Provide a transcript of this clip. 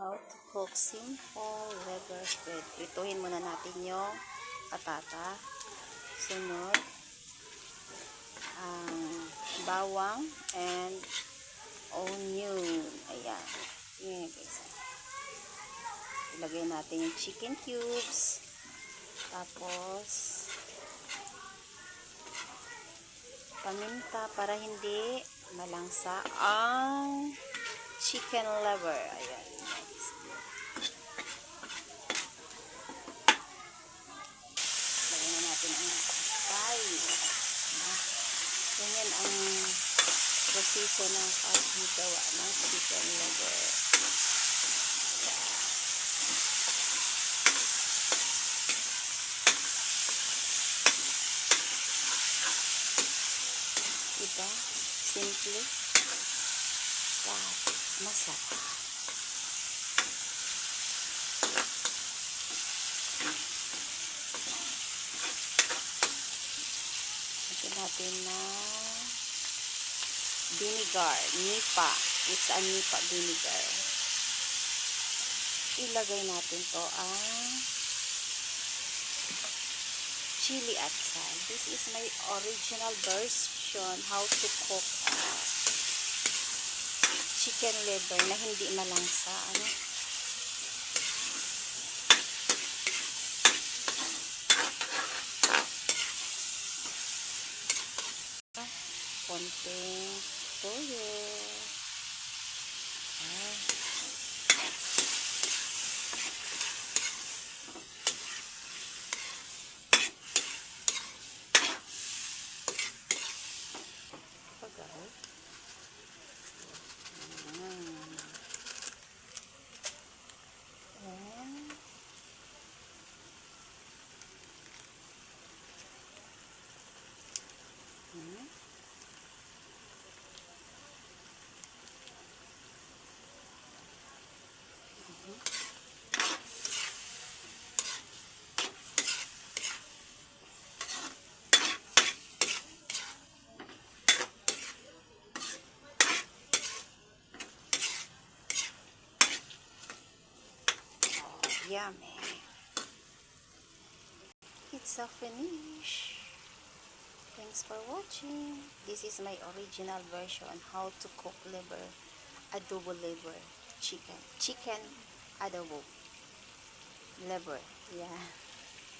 How to cook simple liver spread. Prituhin muna natin yung patata. Sunod, ang bawang and onion. Ayan. Ayan guys. Ilagay natin yung chicken cubes. Tapos, paminta para hindi malangsa ang chicken liver. Ayan. Lagyan na natin ang atay. Ganyan ang proseso ng paggawa ng chicken liver. Diba? Simple. Masarap. Lagyan natin na vinegar, nipa. It's a nipa vinegar. Ilagay natin to ang chili at sal. This is my original version how to cook chicken liver na hindi malangsa. Ano? konting yummy. It's a finish. Thanks for watching. This is my original version how to cook liver, adobo liver, chicken. Chicken adobo liver. Yeah.